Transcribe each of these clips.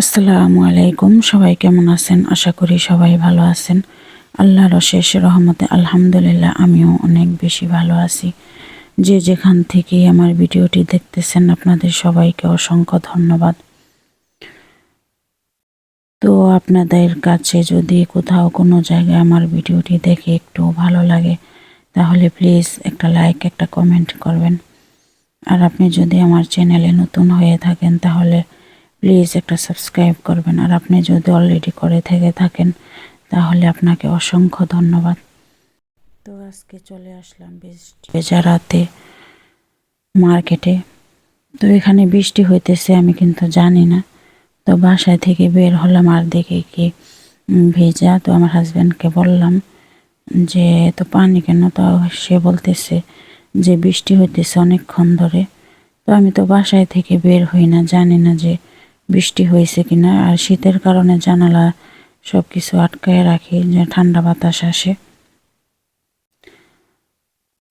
আসসালামু আলাইকুম, সবাই কেমন আছেন? আশা করি সবাই ভালো আছেন। আল্লাহর অশেষ রহমতে আলহামদুলিল্লাহ আমিও অনেক বেশি ভালো আছি। যে যেখান থেকে আমার ভিডিওটি দেখতেছেন, আপনাদের সবাইকে অসংখ্য ধন্যবাদ। তো আপনাদের কাছে যদি কোথাও কোনো জায়গায় আমার ভিডিওটি দেখে একটু ভালো লাগে, তাহলে প্লিজ একটা লাইক, একটা কমেন্ট করবেন। আর আপনি যদি আমার চ্যানেলে নতুন হয়ে থাকেন, তাহলে প্লিজ একটা সাবস্ক্রাইব করবেন। আর আপনি যদি অলরেডি করে থেকে থাকেন, তাহলে আপনাকে অসংখ্য ধন্যবাদ। তো আজকে চলে আসলাম বৃষ্টি। বেজারাতে মার্কেটে, তো এখানে বৃষ্টি হইতেছে, আমি কিন্তু জানি না। তো বাসায় থেকে বের হলাম আর দেখে কি ভেজা। তো আমার হাজব্যান্ডকে বললাম যে তো পানি কেন? তো সে বলতেছে যে, বৃষ্টি হইতেছে অনেকক্ষণ ধরে। তো আমি তো বাসায় থেকে বের হই না, জানি না যে বৃষ্টি হয়েছে কিনা আর শীতের কারণে জানালা সব কিছু আটকায় রাখি, যে ঠান্ডা বাতাস আসে।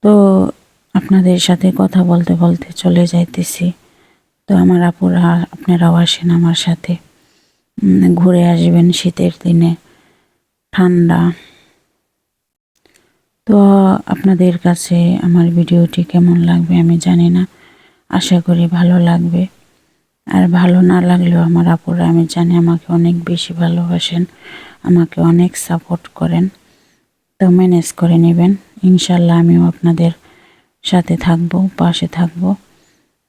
তো আপনাদের সাথে কথা বলতে বলতে চলে যাইতেছি। তো আমার আপুরা, আপনারাও আসেন আমার সাথে। ঘুরে আসবেন শীতের দিনে, ঠান্ডা। তো আপনাদের কাছে আমার ভিডিওটি কেমন লাগবে আমি জানি না। আশা করি ভালো লাগবে। আর ভালো না লাগলেও আমার আপুরা, আমি জানি আমাকে অনেক বেশি ভালোবাসেন, আমাকে অনেক সাপোর্ট করেন। তো ম্যানেজ করে নেবেন। ইনশাল্লাহ আমিও আপনাদের সাথে থাকব, পাশে থাকব।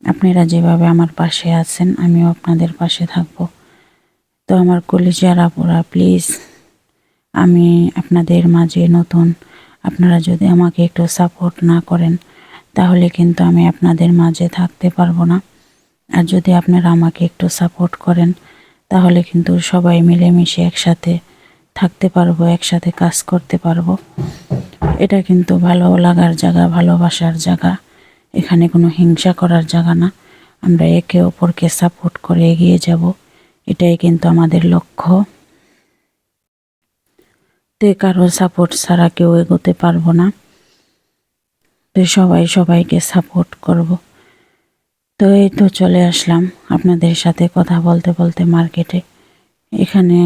আপনারা যেভাবে আমার পাশে আছেন, আমিও আপনাদের পাশে থাকব। তো আমার কলিজার আপুরা প্লিজ আমি আপনাদের মাঝে নতুন। আপনারা যদি আমাকে একটু সাপোর্ট না করেন, তাহলে কিন্তু আমি আপনাদের মাঝে থাকতে পারব না। আর যদি আপনারা আমাকে একটু সাপোর্ট করেন, তাহলে কিন্তু সবাই মিলেমিশে একসাথে থাকতে পারব, একসাথে কাজ করতে পারব। এটা কিন্তু ভালো লাগার জায়গা, ভালোবাসার জায়গা। এখানে কোনো হিংসা করার জায়গা না। আমরা একে অপরকে সাপোর্ট করে এগিয়ে যাব। এটাই কিন্তু আমাদের লক্ষ্য। তো কারও সাপোর্ট ছাড়া কেউ এগোতে পারব না। তো সবাই সবাইকে সাপোর্ট করব। তো এই তো চলে আসলাম আপনাদের সাথে কথা বলতে বলতে মার্কেটে। এখানে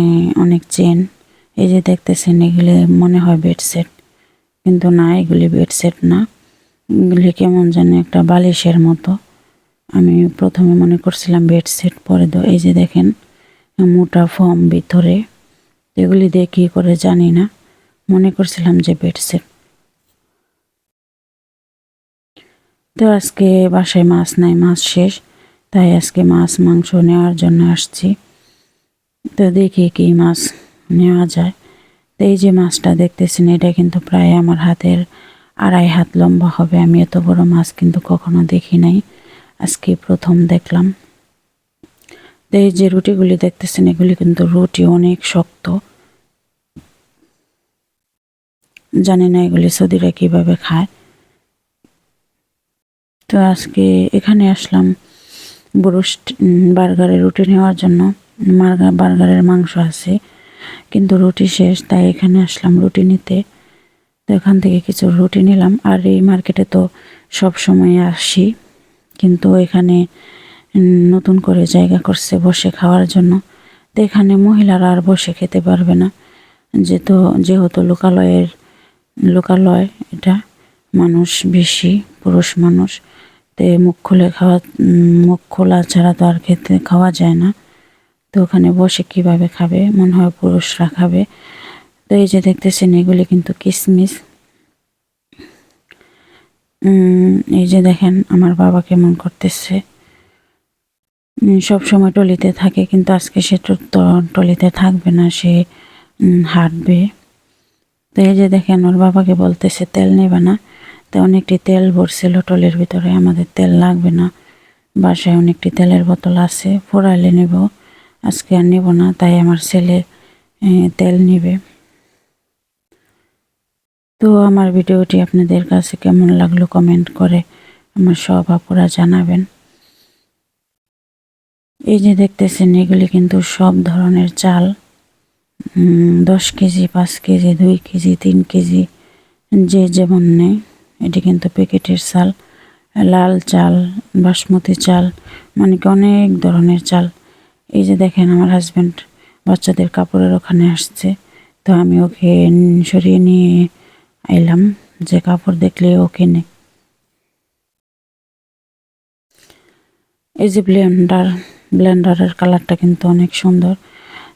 অনেক চেন। এই যে দেখতেছেন, এগুলি মনে হয় বেডসেট কিন্তু না, এগুলি বেডসেট না। এগুলি কেমন জানি একটা বালিশের মতো। আমি প্রথমে মনে করছিলাম বেডসেট পরে তো এই যে দেখেন, মোটা ফর্ম ভিতরে। এগুলি দিয়ে কী করে জানি না। মনে করছিলাম যে বেডসেট তো আজকে বাসায় মাছ নাই, মাছ শেষ। তাই আজকে মাছ, মাংস নেওয়ার জন্য আসছি। তো দেখি কি মাছ নেওয়া যায়। তো এই যে মাছটা দেখতেছেন, এটা কিন্তু প্রায় আমার হাতের আড়াই হাত লম্বা হবে। আমি এত বড় মাছ কিন্তু কখনো দেখি নাই। আজকে প্রথম দেখলাম। তো এই যে রুটিগুলি দেখতেছেন, এগুলি কিন্তু রুটি অনেক শক্ত। জানি না এগুলি সৌদিরা কীভাবে খায়। তো আজকে এখানে আসলাম ব্রোস্ট বার্গারের রুটি নেওয়ার জন্য। মার্গা বার্গারের মাংস আছে, কিন্তু রুটি শেষ, তাই এখানে আসলাম রুটি নিতে। তো এখান থেকে কিছু রুটি নিলাম, আর এই মার্কেটে তো সব সময় আসি, কিন্তু এখানে নতুন করে জায়গা করছে বসে খাওয়ার জন্য। তো এখানে মহিলারা আর বসে খেতে পারবে না, যেহেতু যেহেতু লোকালয়ের লোকালয় এটা। মানুষ বেশি, পুরুষ মানুষ। তে মুখ খুলে খাওয়া মুখ খোলা ছাড়া তো আর খেতে, খাওয়া যায় না। তো ওখানে বসে কীভাবে খাবে? মনে হয় পুরুষরা খাবে। তো এই যে দেখতেছেন, এগুলি কিন্তু কিসমিস। এই যে দেখেন, আমার বাবা কেমন করতেছে। সব সময় টলিতে থাকে, কিন্তু আজকে সে টলিতে থাকবে না, সে হাঁটবে। তো এই যে দেখেন, ওর বাবাকে বলতেছে, তেল নেবে না। তো অনেকটি তেল ভরছিল টলের ভিতরে, আমাদের তেল লাগবে না। বাসায় অনেকটি তেলের বোতল আছে ফোড়াইলে নেব। আজকে আর নেব না, তাই আমার ছেলে তেল নেবে। তো আমার ভিডিওটি আপনাদের কাছে কেমন লাগল কমেন্ট করে আমার সব আপুরা জানাবেন। এই যে দেখতেছেন, এগুলি কিন্তু সব ধরনের চাল। দশ কেজি, পাঁচ কেজি, দুই কেজি, তিন কেজি, যে যেমন নেয়। এটি কিন্তু প্যাকেটের চাল, লাল চাল, বাসমতি চাল মানে কি অনেক ধরনের চাল। এই যে দেখেন আমার হাজব্যান্ড বাচ্চাদের কাপড়ের ওখানে আসছে, তো আমি ওকে সরিয়ে নিয়ে এলাম যে কাপড় দেখলে ও কেনে। এই যে ব্লেন্ডার ব্লেন্ডারের কালারটা কিন্তু অনেক সুন্দর।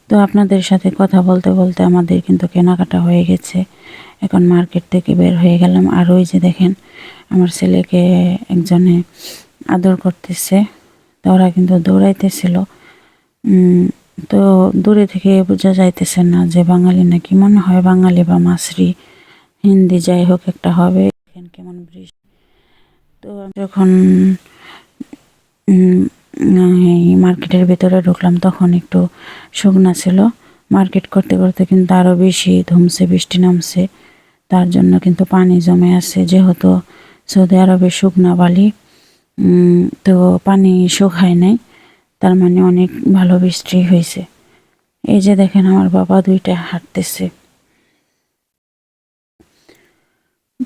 তো আপনাদের সাথে কথা বলতে বলতে আমাদের কিন্তু কেনাকাটা হয়ে গেছে। এখন মার্কেট থেকে বের হয়ে গেলাম। আর ওই যে দেখেন, আমার ছেলেকে একজনে আদর করতেছে। তো ওরা কিন্তু দৌড়াইতেছিল। তো দূরে থেকে বোঝা যাইতেছে না যে বাঙালি নাকি, মনে হয় বাঙালি বা মাসরি হিন্দি যাই হোক একটা হবে। কেমন বৃষ্টি। তো যখন মার্কেটের ভেতরে ঢুকলাম, তখন একটু শুকনা ছিল। মার্কেট করতে করতে কিন্তু আরও বেশি ধুমছে, বৃষ্টি নামছে। তার জন্য কিন্তু পানি জমে আছে, যেহেতু সৌদি আরবে শুকনা বালি। তো পানি শুকায় নাই, তার মানে অনেক ভালো বৃষ্টি হয়েছে। এই যে দেখেন আমার বাবা দুইটা হাঁটতেছে।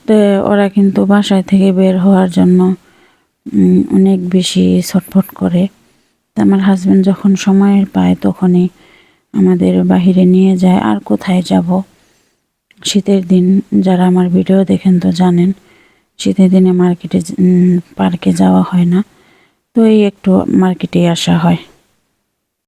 তো ওরা কিন্তু বাসায় থেকে বের হওয়ার জন্য অনেক বেশি ছটফট করে। আমার হাজব্যান্ড যখন সময় পায় তখনই আমাদের বাহিরে নিয়ে যায়, আর কোথায় যাব? শীতের দিন যারা আমার ভিডিও দেখেন তো জানেন, শীতের দিনে মার্কেটে পার্কে যাওয়া হয় না। তো এই একটু মার্কেটে আসা হয়।